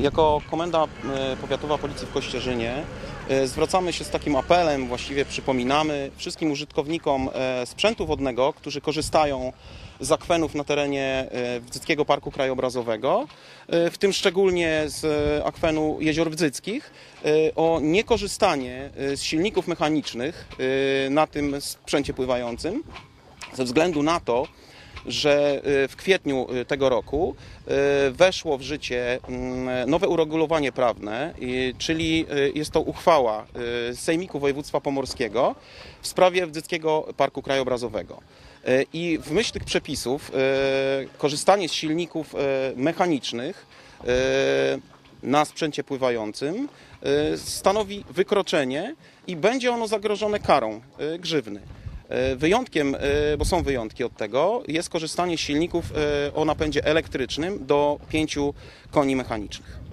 Jako Komenda e, Powiatowa Policji w Kościerzynie e, zwracamy się z takim apelem, właściwie przypominamy wszystkim użytkownikom e, sprzętu wodnego, którzy korzystają z akwenów na terenie Wdzyckiego Parku Krajobrazowego, w tym szczególnie z akwenu Jezior Wdzyckich, o niekorzystanie z silników mechanicznych na tym sprzęcie pływającym ze względu na to, że y, w kwietniu y, tego roku y, weszło w życie mm, nowe uregulowanie prawne, czyli jest to uchwała Sejmiku Województwa Pomorskiego w sprawie Wdzyckiego Parku Krajobrazowego. I w myśl tych przepisów korzystanie z silników mechanicznych na sprzęcie pływającym stanowi wykroczenie i będzie ono zagrożone karą grzywny. E, Wyjątkiem, e, bo są wyjątki od tego, jest korzystanie z silników e, o napędzie elektrycznym do 5 koni mechanicznych.